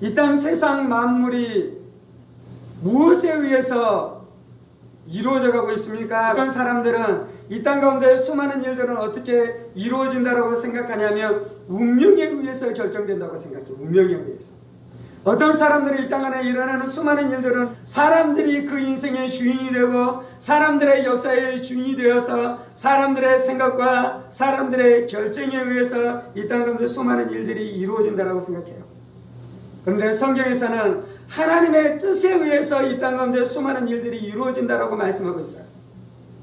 이 땅 세상 만물이 무엇에 의해서 이루어져 가고 있습니까? 어떤 사람들은 이 땅 가운데 수많은 일들은 어떻게 이루어진다라고 생각하냐면 운명에 의해서 결정된다고 생각해요. 운명에 의해서. 어떤 사람들이 이땅 안에 일어나는 수많은 일들은 사람들이 그 인생의 주인이 되고 사람들의 역사의 주인이 되어서 사람들의 생각과 사람들의 결정에 의해서 이 땅 가운데 수많은 일들이 이루어진다라고 생각해요. 그런데 성경에서는 하나님의 뜻에 의해서 이 땅 가운데 수많은 일들이 이루어진다라고 말씀하고 있어요.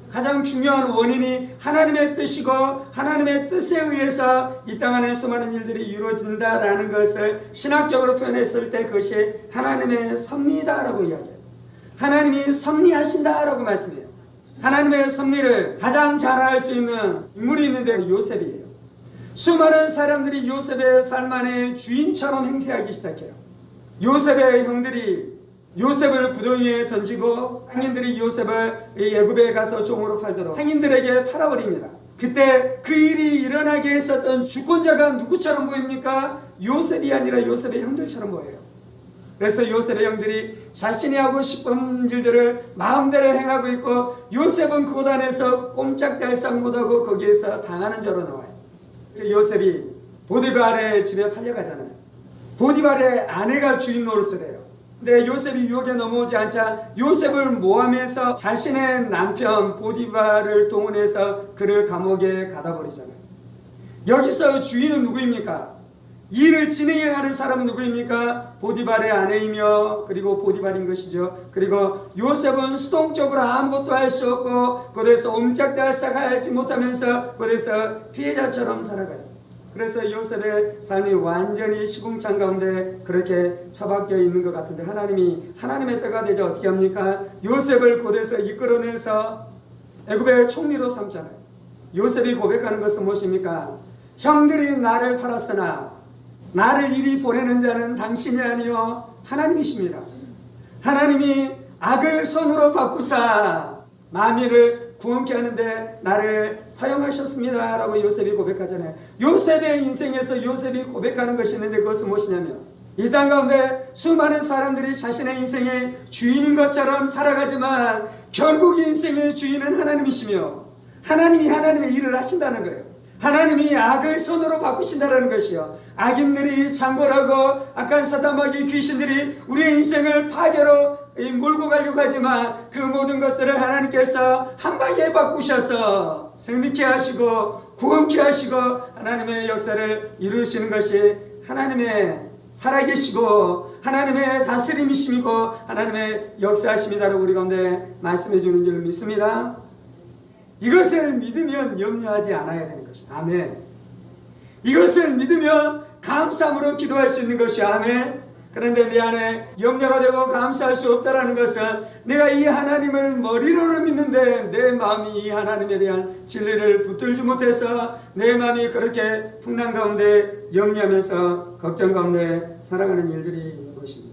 가장 중요한 원인이 하나님의 뜻이고 하나님의 뜻에 의해서 이 땅 안에 수많은 일들이 이루어진다라는 것을 신학적으로 표현했을 때 그것이 하나님의 섭리다라고 이야기해요. 하나님이 섭리하신다라고 말씀해요. 하나님의 섭리를 가장 잘 알 수 있는 인물이 있는데 요셉이에요. 수많은 사람들이 요셉의 삶 안에 주인처럼 행세하기 시작해요. 요셉의 형들이 요셉을 구덩이에 던지고 상인들이 요셉을 이 애굽에 가서 종으로 팔도록 상인들에게 팔아버립니다. 그때 그 일이 일어나게 했었던 주권자가 누구처럼 보입니까? 요셉이 아니라 요셉의 형들처럼 보여요. 그래서 요셉의 형들이 자신이 하고 싶은 일들을 마음대로 행하고 있고 요셉은 그곳 안에서 꼼짝달싹 못하고 거기에서 당하는 자로 나와요. 그 요셉이 보디발의 집에 팔려가잖아요. 보디발의 아내가 주인 노릇을 해요. 근데 요셉이 유혹에 넘어오지 않자 요셉을 모함해서 자신의 남편 보디발을 동원해서 그를 감옥에 가다 버리잖아요. 여기서 주인은 누구입니까? 일을 진행하는 사람은 누구입니까? 보디발의 아내이며 그리고 보디발인 것이죠. 그리고 요셉은 수동적으로 아무것도 할 수 없고 그래서 옴짝달싹하지 못하면서 그래서 피해자처럼 살아가요. 그래서 요셉의 삶이 완전히 시궁창 가운데 그렇게 처박혀 있는 것 같은데 하나님이 하나님의 때가 되자 어떻게 합니까? 요셉을 곧에서 이끌어내서 애굽의 총리로 삼잖아요. 요셉이 고백하는 것은 무엇입니까? 형들이 나를 팔았으나 나를 이리 보내는 자는 당신이 아니요 하나님이십니다. 하나님이 악을 선으로 바꾸사 마미를 구원케 하는데 나를 사용하셨습니다. 라고 요셉이 고백하잖아요. 요셉의 인생에서 요셉이 고백하는 것이 있는데 그것은 무엇이냐면 이땅 가운데 수많은 사람들이 자신의 인생의 주인인 것처럼 살아가지만 결국 인생의 주인은 하나님이시며 하나님이 하나님의 일을 하신다는 거예요. 하나님이 악을 손으로 바꾸신다는 것이요. 악인들이 창궐하고 악한 사담하기 귀신들이 우리의 인생을 파괴로 몰고 가려고 하지만 그 모든 것들을 하나님께서 한 방에 바꾸셔서 승리케 하시고 구원케 하시고 하나님의 역사를 이루시는 것이 하나님의 살아계시고 하나님의 다스림이심이고 하나님의 역사하심이다라고 우리 가운데 말씀해 주는 줄 믿습니다. 이것을 믿으면 염려하지 않아야 되는 것이 아멘. 이것을 믿으면 감사함으로 기도할 수 있는 것이 아멘. 그런데 내 안에 염려가 되고 감사할 수 없다라는 것은 내가 이 하나님을 머리로는 믿는데 내 마음이 이 하나님에 대한 진리를 붙들지 못해서 내 마음이 그렇게 풍랑 가운데 염려하면서 걱정 가운데 살아가는 일들이 있는 것입니다.